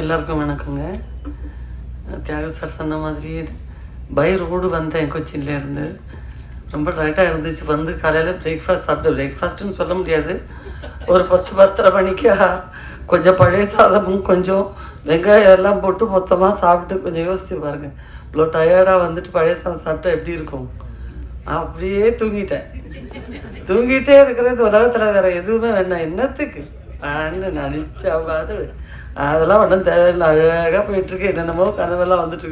எல்லாருக்கும் வணக்கங்க. தியாக சார் சொன்ன மாதிரி பை ரோடு வந்தேன் கொச்சின்ல இருந்து. ரொம்ப டைட்டாக இருந்துச்சு. வந்து காலையில் பிரேக்ஃபாஸ்ட் சாப்பிட்டு பிரேக்ஃபாஸ்ட்டுன்னு சொல்ல முடியாது. ஒரு பத்து பத்தரை மணிக்கு கொஞ்சம் பழைய சாதமும் கொஞ்சம் வெங்காயம் எல்லாம் போட்டு மொத்தமாக சாப்பிட்டு கொஞ்சம் யோசிச்சு பாருங்க. இவ்வளோ டயர்டாக வந்துட்டு பழைய சாதம் சாப்பிட்டா எப்படி இருக்கும்? அப்படியே தூங்கிட்டேன். தூங்கிட்டே இருக்கிறது உலகத்தில் வேற எதுவுமே வேண்டாம் என்னத்துக்கு? நான் நினச்சி அவங்க அது அதெல்லாம் ஒன்றும் தேவையில்லை. அழகாக போயிட்டுருக்கு. என்னென்னமோ கனவெல்லாம் வந்துட்டு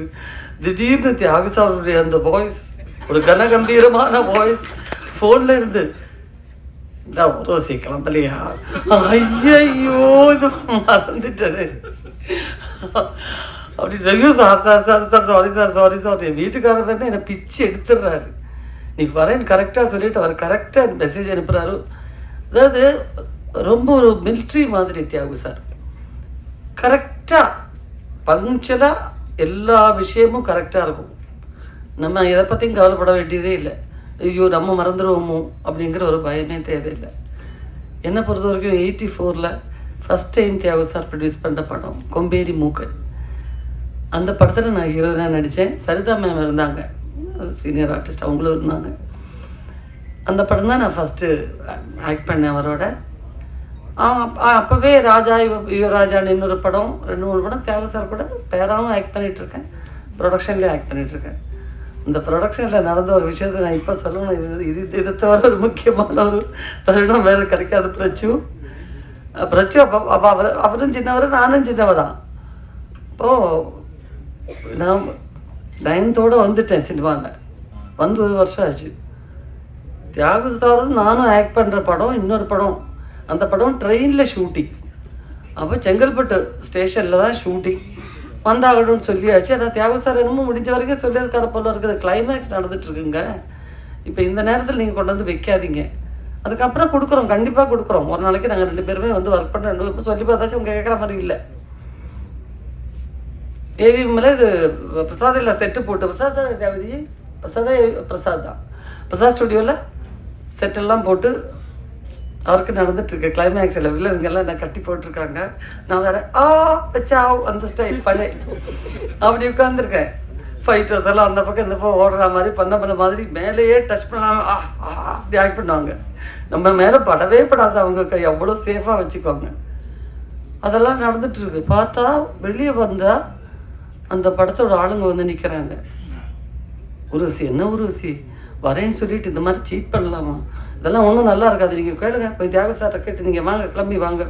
திடீர்னு தியாகசாமியுடைய அந்த வாய்ஸ் ஒரு கனகம்பீரமான வாய்ஸ் ஃபோனில் இருந்து இந்த ரோசி கிளம்பலையா? ஐயையோ இது மறந்துட்டது. அப்படி ஐயோ sir sir sir sir sorry sir sorry sir என் வீட்டுக்காரர் என்ன என்னை பிச்சு எடுத்துடுறாரு. நீ வரேன்னு கரெக்டாக சொல்லிட்டு அவர் கரெக்டாக மெசேஜ் அனுப்புகிறாரு அதாவது ரொம்ப ஒரு மிலிட்ரி மாதிரி தியாகு சார். கரெக்டாக பங்க்சலாக எல்லா விஷயமும் கரெக்டாக இருக்கும். நம்ம எதை பற்றியும் கவலைப்பட வேண்டியதே இல்லை. ஐயோ நம்ம மறந்துடுவோமோ அப்படிங்கிற ஒரு பயமே தேவையில்லை. என்னை பொறுத்த வரைக்கும் எயிட்டி ஃபோரில் first time Thiyagu sir produce பண்ணுற படம் கொம்பேரி மூக்கன் அந்த படத்தில் நான் ஹீரோயினாக நடித்தேன் சரிதா மேம் இருந்தாங்க. சீனியர் ஆர்டிஸ்ட் அவங்களும் இருந்தாங்க. அந்த படம் தான் நான் ஃபஸ்ட்டு ஆக்ட் பண்ணேன் அவரோட. அப்போவே ராஜா யுவராஜான்னு ராஜான்னு இன்னொரு படம் ரெண்டு மூணு படம் தியாக சார் கூட பேராகவும் ஆக்ட் பண்ணிகிட்ருக்கேன் இருக்கேன் ப்ரொடக்ஷன்லேயும் ஆக்ட் பண்ணிகிட்ருக்கேன் இருக்கேன் இந்த ப்ரொடக்ஷனில் நடந்த ஒரு விஷயத்தை நான் இப்போ சொல்லணும். இது இது இதை தவிர ஒரு முக்கியமான ஒரு தருணம் வேறு கிடைக்காது பிரச்சு. பிரச்சு அப்போ அப்போ அவர் அவரும் சின்னவர் நானும் சின்னவர். தான் இப்போது நான் நயன்த்தோடு வந்துட்டேன் சினிமாவில் வந்து ஒரு வருஷம் ஆச்சு. தியாகு சாரும் நானும் ஆக்ட் பண்ணுற படம் இன்னொரு படம். அந்த படம் ட்ரெயினில் ஷூட்டிங் அப்போ செங்கல்பட்டு ஸ்டேஷனில் தான் ஷூட்டிங் வந்தாகணும்னு சொல்லியாச்சு. அதான் தியாகு சார் என்னமோ முடிஞ்ச வரைக்கும் சொல்லியிருக்காரு போல இருக்குது. கிளைமேக்ஸ் நடந்துட்டுருக்குங்க இப்போ இந்த நேரத்தில் நீங்கள் கொண்டு வந்து வைக்காதீங்க. அதுக்கப்புறம் கொடுக்குறோம். கண்டிப்பாக கொடுக்குறோம். ஒரு நாளைக்கு நாங்கள் ரெண்டு பேருமே வந்து ஒர்க் பண்ண ரெண்டு பேரும் சொல்லி பார்த்தாச்சும் உங்கள் கேட்குற மாதிரி இல்லை. ஏவி இது பிரசாத் இல்லை செட்டு போட்டு. பிரசாத் தான் தேவதி பிரசாதே பிரசாத் தான். பிரசாத் ஸ்டுடியோவில் செட்டெல்லாம் போட்டு அவருக்கு நடந்துட்டு இருக்கு கிளைமேக்ஸில் வில்லனுங்கெல்லாம் என்ன கட்டி போட்டிருக்காங்க. நான் வேற ஆ வச்சாவ் அந்த ஸ்டைல் பண்ண. அப்படி உட்காந்துருக்கேன் ஃபைட்டர்ஸ் எல்லாம் அந்த பக்கம் இந்த பக்கம் ஓடுற மாதிரி பண்ண பண்ண மாதிரி மேலேயே டச் பண்ணாம ஆ ஆ, அப்படி ஆக்ட் பண்ணுவாங்க. நம்ம மேலே படவே படாது அவங்க எவ்வளோ சேஃபாக வச்சுக்குவாங்க. அதெல்லாம் நடந்துட்டு இருக்கு பார்த்தா வெளியே வந்தா அந்த படத்தோட ஆளுங்க வந்து நிற்கிறாங்க உருவசி என்ன உருவசி வரேன்னு சொல்லிட்டு இந்த மாதிரி சீட் பண்ணலாமா? இதெல்லாம் ஒன்றும் நல்லா இருக்காது. நீங்கள் கேளுங்க. போய் தியாக சார்ட்ட கேட்டு நீங்கள் வாங்க கிளம்பி வாங்க.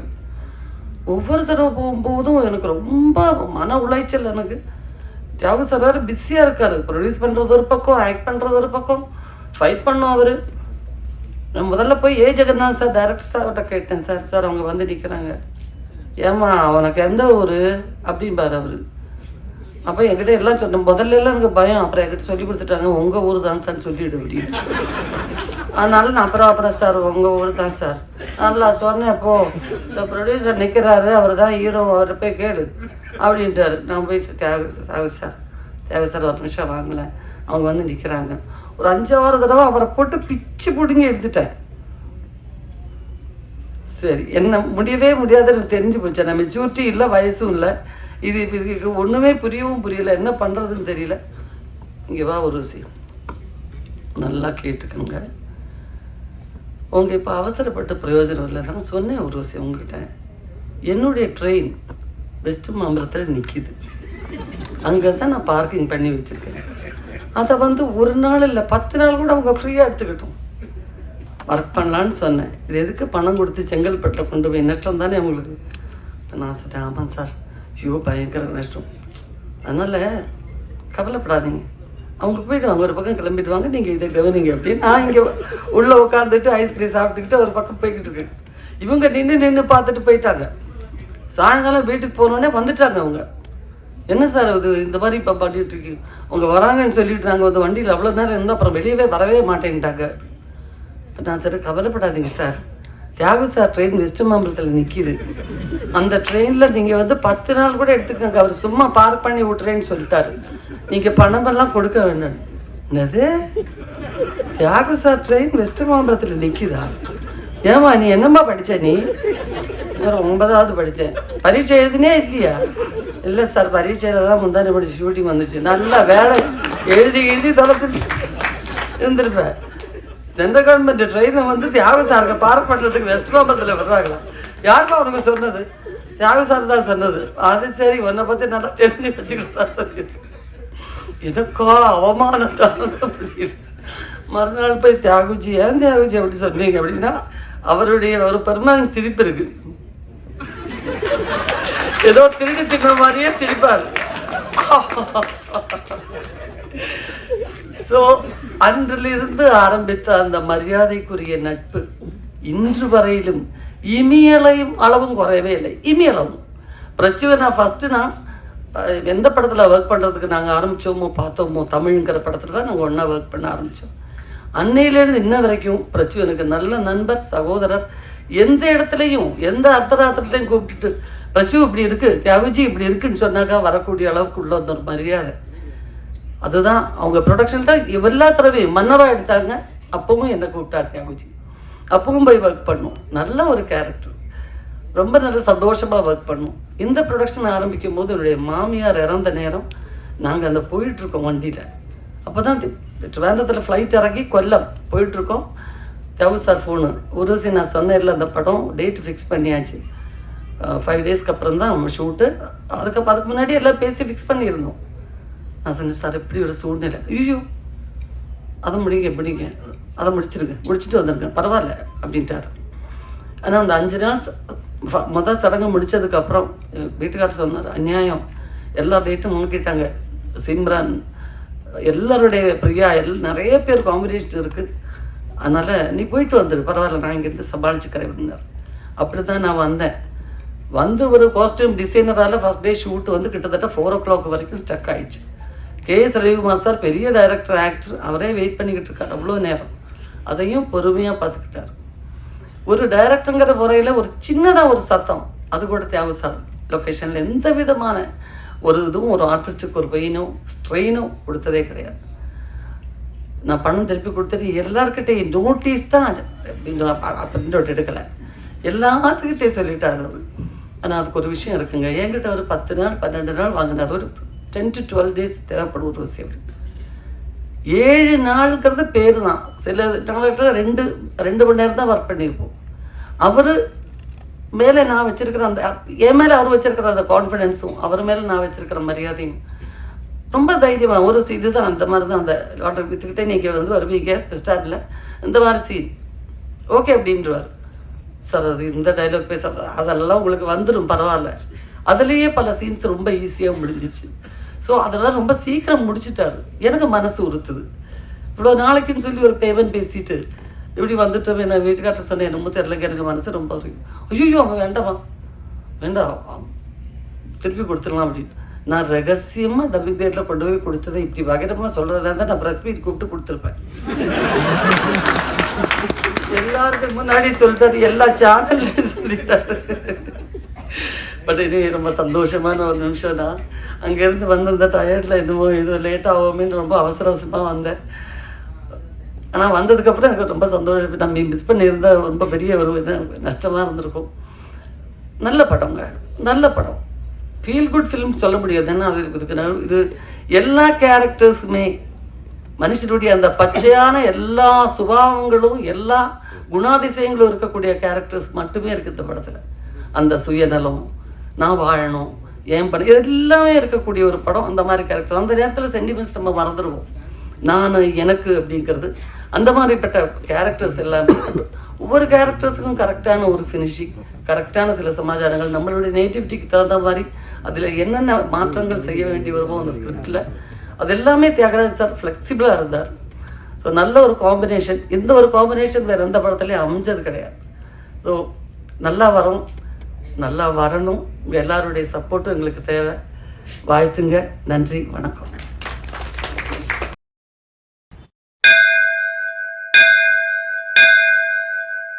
ஒவ்வொரு தடவை போகும்போதும் எனக்கு ரொம்ப மன உளைச்சல் எனக்கு. தியாக சார் வேறு பிஸியாக இருக்காரு. ப்ரொடியூஸ் பண்ணுறது ஒரு பக்கம் ஆக்ட் பண்ணுறது ஒரு பக்கம். ஃபைட் பண்ணோம் அவர். நான் முதல்ல போய் ஏ ஜெகநாத் சார் டேரக்டர் சார்கிட்ட கேட்டேன். சார் சார் அவங்க வந்து நிற்கிறாங்க ஏம்மா அவனுக்கு எந்த ஊர்? அப்படிம்பாரு அவர். அப்போ என்கிட்ட எல்லாம் சொன்னேன் முதல்ல எல்லாம் எனக்கு பயம். அப்புறம் என்கிட்ட சொல்லி கொடுத்துட்டாங்க உங்கள் ஊர் தான் சார் சொல்லிவிட அப்படின்னு அதனால நான் அப்புறம் அப்புறம் சார் உங்கள் ஊர் தான் சார். நான் சொன்னேன் அப்போ இந்த ப்ரொடியூசர் நிற்கிறாரு அவர் தான் ஹீரோ அவரை போய் கேளு. அப்படின்ட்டாரு. நான் போய் தேவை தேவை சார் தேவை சார் ஒரு நிமிஷம் வாங்கல. அவங்க வந்து நிற்கிறாங்க ஒரு அஞ்சாறு தடவை அவரை போட்டு பிச்சு பிடுங்கி எடுத்துட்டேன். சரி என்ன முடியவே முடியாதுன்னு தெரிஞ்சு போச்சு. நான் மெச்சூரிட்டி இல்லை வயசும் இல்லை. இது இதுக்கு ஒன்றுமே புரியவும் புரியல. என்ன பண்ணுறதுன்னு தெரியல. இங்கே வா ஒரு விஷயம் நல்லா கேட்டுக்கோங்க. உங்கள் இப்போ அவசரப்பட்டு பிரயோஜனம் இல்லை. நான் சொன்னேன் ஒரு விஷயம் உங்ககிட்ட. என்னுடைய ட்ரெயின் வெஸ்ட் மாம்பரத்தில் நிற்கிது அங்கே தான் நான் பார்க்கிங் பண்ணி வச்சுருக்கேன். அதை வந்து ஒரு நாள் இல்லை பத்து நாள் கூட அவங்க ஃப்ரீயாக எடுத்துக்கிட்டோம். ஒர்க் பண்ணலான்னு சொன்னேன். இது எதுக்கு பணம் கொடுத்து செங்கல்பட்டில் கொண்டு போய் நஷ்டம் தானே அவங்களுக்கு நான் சொன்னேன் ஆமாம் சார். ஐயோ பயங்கர நஷ்டம் அதனால் கவலைப்படாதீங்க. அவங்க போயிடுவாங்க ஒரு பக்கம் கிளம்பிட்டு வாங்க நீங்கள் இதை கவனிங்க அப்படின்னு நான் இங்கே உள்ளே உட்காந்துட்டு ஐஸ்கிரீம் சாப்பிட்டுக்கிட்டு ஒரு பக்கம் போய்கிட்டு இருக்கேன். இவங்க நின்று நின்று பார்த்துட்டு போயிட்டாங்க. சாயங்காலம் வீட்டுக்கு போனோடனே வந்துட்டாங்க அவங்க. என்ன சார் இது இந்த மாதிரி இப்போ பண்ணிட்டு இருக்கு அவங்க வராங்கன்னு சொல்லிட்டு நாங்கள் வந்து வண்டியில் அவ்வளோ நேரம் இருந்தோம். அப்புறம் வெளியவே வரவே மாட்டேன்ட்டாங்க. இப்போ நான் சரி கவலைப்படாதீங்க சார். சார் ட்ரெயின் வெஸ்ட் மாம்பலத்தில் நிற்கிது அந்த ட்ரெயினில் நீங்கள் வந்து பத்து நாள் கூட எடுத்துக்கோங்க. அவர் சும்மா பார்க் பண்ணி விட்றேன்னு சொல்லிட்டாரு. நீங்கள் பணமெல்லாம் கொடுக்க வேணும் என்னது? தியாகு சார் ட்ரெயின் வெஸ்ட் மாம்பலத்தில் நிற்கிதா ஏமா நீ என்னம்மா படித்த நீ? இவர் ஒன்பதாவது படித்தேன் பரீட்சை எழுதினே இல்லையா? இல்லை சார் பரீட்சையில் தான் முந்தானி படிச்சு ஷூட்டிங் வந்துச்சு. நல்லா வேலை. எழுதி எழுதி தொலைச்சிட்டு இருந்திருப்பேன். சென்ட்ரல் கவர்மெண்ட் ட்ரெயினை வந்து தியாக சாருக்கு பார்க் வெஸ்ட் மாம்பலத்தில் விடுறாங்களா யாருக்கும் அவனுங்க சொன்னது? தியாக சார் தான் சொன்னது. அது சரி உன்னை பற்றி நல்லா தெரிஞ்சு வச்சுக்கிட்டு தான் சொல்லி எனக்கோ அவமானம் தான் மறுநாள் போய் தியாகுஜி ஏன் தியாகுஜி அப்படி சொன்னீங்க? அப்படின்னா அவருடைய ஒரு பெர்மனன்ட் சிரிப்பு இருக்கு. ஏதோ திருடி தின்ன மாதிரியே சிரிப்பார். ஸோ அன்றிலிருந்து ஆரம்பித்த அந்த மரியாதைக்குரிய நட்பு இன்று வரையிலும் இமியலையும் அளவும் குறையவே இல்லை. இமியளவும். பிரச்சுவை நான் ஃபஸ்ட்டு நான் எந்த படத்தில் ஒர்க் பண்ணுறதுக்கு நாங்கள் ஆரம்பித்தோமோ பார்த்தோமோ தமிழ்ங்கிற படத்தில் தான் நாங்கள் ஒன்றா ஒர்க் பண்ண ஆரம்பித்தோம் அன்னையிலேருந்து இன்ன வரைக்கும் பிரச்சு எனக்கு நல்ல நண்பர் சகோதரர் எந்த இடத்துலையும் எந்த அர்த்தராத்திரத்துலையும் கூப்பிட்டுட்டு பிரச்சு இப்படி இருக்குது தியாகுஜி இப்படி இருக்குன்னு சொன்னாக்கா வரக்கூடிய அளவுக்கு உள்ள வந்த ஒரு மரியாதை. அதுதான் அவங்க ப்ரொடக்ஷனில் எல்லா தடவையும் மன்னராக எடுத்தாங்க. அப்பவும் என்னை கூப்பிட்டார் தியாகுஜி அப்பவும் போய் ஒர்க் பண்ணோம். நல்ல ஒரு கேரக்டர் ரொம்ப நல்ல சந்தோஷமாக ஒர்க் பண்ணோம். இந்த ப்ரொடக்ஷன் ஆரம்பிக்கும் போது என்னுடைய மாமியார் இறந்த நேரம் நாங்கள் அந்த போயிட்டுருக்கோம் வண்டியில். அப்போ தான் ட்ரிவாண்டத்தில் ஃப்ளைட் இறங்கி கொல்லம் போயிட்டுருக்கோம். தியாகு சார் ஃபோனு உருசி நான் சொன்னேன்ல அந்த படம் டேட் ஃபிக்ஸ் பண்ணியாச்சு. ஃபைவ் டேஸ்க்கு அப்புறம் தான் ஷூட்டு அதுக்கப்புறம் அதுக்கு முன்னாடி எல்லாம் பேசி ஃபிக்ஸ் பண்ணியிருந்தோம். நான் சொன்னேன் சார் இப்படி ஒரு சூழ்நிலை. ஐயோ அதை முடிங்க முடிங்க. அதை முடிச்சிருங்க. முடிச்சுட்டு வந்துருங்க. பரவாயில்ல அப்படின்ட்டார். ஆனால் அந்த அஞ்சு நாள் மொதல் சடங்கு முடிச்சதுக்கப்புறம் வீட்டுக்காரர் சொன்னார் அநியாயம். எல்லா டேட்டும் முன்கிட்டாங்க சிம்ரன் எல்லாருடைய பிரியா எல் நிறைய பேர் காம்பினேஷன் இருக்குது அதனால் நீ போயிட்டு வந்துடு பரவாயில்ல நான் இங்கேருந்து சமாளிச்சுக்கிறேன் அப்படின்னார். அப்படி தான் நான் வந்தேன். வந்து ஒரு காஸ்டியூம் டிசைனரால் ஃபஸ்ட் டே ஷூட் வந்து கிட்டத்தட்ட ஃபோர் ஓ கிளாக் வரைக்கும் ஸ்டக் ஆயிடுச்சு. கே எஸ் ரவிக்குமார் சார் பெரிய டைரக்டர் ஆக்டர் அவரே வெயிட் பண்ணிக்கிட்டு இருக்கார். அவ்வளோ நேரம். அதையும் பொறுமையாக பார்த்துக்கிட்டார். ஒரு டைரக்டருங்கிற முறையில் ஒரு சின்னதாக ஒரு சத்தம் அது கூட தேவை சார். லொக்கேஷனில் எந்த விதமான ஒரு இதுவும் ஒரு ஆர்டிஸ்ட்டுக்கு ஒரு பெயினும் ஸ்ட்ரெயினும் கொடுத்ததே கிடையாது. நான் பணம் திருப்பி கொடுத்துட்டு எல்லாருக்கிட்டையும் நோட்டீஸ் தான் பிரிண்ட் எடுக்கலை. எல்லாத்துக்கிட்டே சொல்லிட்டாரு ஆனால் அதுக்கு ஒரு விஷயம் இருக்குங்க. என்கிட்ட ஒரு பத்து நாள் பன்னெண்டு நாள் வாங்கினார் ஒரு டென் டு டுவெல் டேஸ் தேவைப்படும் ஒரு விஷயம். ஏழு நாளுங்கிறது பேர் தான் சில நாளில் ரெண்டு ரெண்டு மணி நேரம் தான் ஒர்க் பண்ணியிருப்போம். அவர் மேலே நான் வச்சிருக்கிற அந்த என் மேலே அவர் வச்சிருக்கிற அந்த கான்ஃபிடென்ஸும் அவர் மேலே நான் வச்சிருக்கிற மரியாதையும் ரொம்ப தைரியமாக ஒரு சி- இதுதான் அந்த மாதிரி தான் அந்த லாட்டரி வித்துக்கிட்டே நீங்கள் வந்து வருவீங்க ஸ்டாரில் இந்த மாதிரி சீன். ஓகே அப்படின்றவார். சார் அது இந்த டைலாக் பேச அதெல்லாம் உங்களுக்கு வந்துடும் பரவாயில்ல. அதுலேயே பல சீன்ஸ் ரொம்ப ஈஸியாக முடிஞ்சிச்சு. ஸோ அதெல்லாம் ரொம்ப சீக்கிரம் முடிச்சிட்டாரு. எனக்கு மனசு உறுத்துது. இவ்வளோ நாளைக்குன்னு சொல்லி ஒரு பேமெண்ட் பேசிட்டு இப்படி வந்துட்டோம் என்ன வீட்டுக்கார்ட்ட சொன்னேன் என்னமோ தெரியலங்க எனக்கு மனசு ரொம்ப ஐயோ அவன் வேண்டாமா? வேண்டாம் திருப்பி கொடுத்துடலாம் அப்படின்னு. நான் ரகசியமாக டபுள் தேட்டில் கொண்டு போய் கொடுத்ததை இப்படி பகிரமாக சொல்கிறதா தான் நான் ப்ரெஸ் மீட் கூப்பிட்டு கொடுத்துருப்பேன். எல்லாருக்கும் முன்னாடி சொல்லிட்டாரு எல்லா சேனல்லையும் சொல்லிட்டாரு. பட் இது ரொம்ப சந்தோஷமான ஒரு நிமிஷம் தான் அங்கேருந்து வந்து டயர்டில் என்னமோ இது லேட் ஆகுமேன்னு ரொம்ப அவசர அவசரமாக வந்தேன் ஆனால் வந்ததுக்கப்புறம் எனக்கு ரொம்ப சந்தோஷம் நம்ம மிஸ் பண்ணியிருந்தா ரொம்ப பெரிய ஒரு நஷ்டமாக இருந்திருக்கும் நல்ல படங்க நல்ல படம் ஃபீல் குட் ஃபிலிம் சொல்ல முடியாது ஏன்னா அது இதுக்கு இது எல்லா கேரக்டர்ஸுமே மனுஷனுடைய அந்த பச்சையான எல்லா சுபாவங்களும் எல்லா குணாதிசயங்களும் இருக்கக்கூடிய கேரக்டர்ஸ் மட்டுமே இருக்குது இந்த படத்தில் அந்த சுயநலம் நான் வாழணும் ஏன் பண்ண? இது எல்லாமே இருக்கக்கூடிய ஒரு படம் அந்த மாதிரி கேரக்டர் அந்த நேரத்தில் சென்டிமெண்ட்ஸ் நம்ம மறந்துடுவோம். நான் எனக்கு அப்படிங்கிறது அந்த மாதிரிப்பட்ட கேரக்டர்ஸ் எல்லாமே ஒவ்வொரு கேரக்டர்ஸுக்கும் கரெக்டான ஒரு ஃபினிஷிங் கரெக்டான சில சமாச்சாரங்கள் நம்மளுடைய நேட்டிவிட்டிக்கு தகுந்த மாதிரி அதில் என்னென்ன மாற்றங்கள் செய்ய வேண்டி வருமோ அந்த ஸ்கிரிப்டில் அது எல்லாமே தியாகராஜ் சார் ஃப்ளெக்சிபிளாக இருந்தார். ஸோ நல்ல ஒரு காம்பினேஷன் இந்த ஒரு காம்பினேஷன் வேறு எந்த படத்துலையும் அமைஞ்சது கிடையாது. ஸோ நல்லா வரும். நல்லா வரணும். உங்கள் எல்லாருடைய சப்போர்ட்டும் எங்களுக்கு தேவை. வாழ்த்துங்க. நன்றி. வணக்கம்.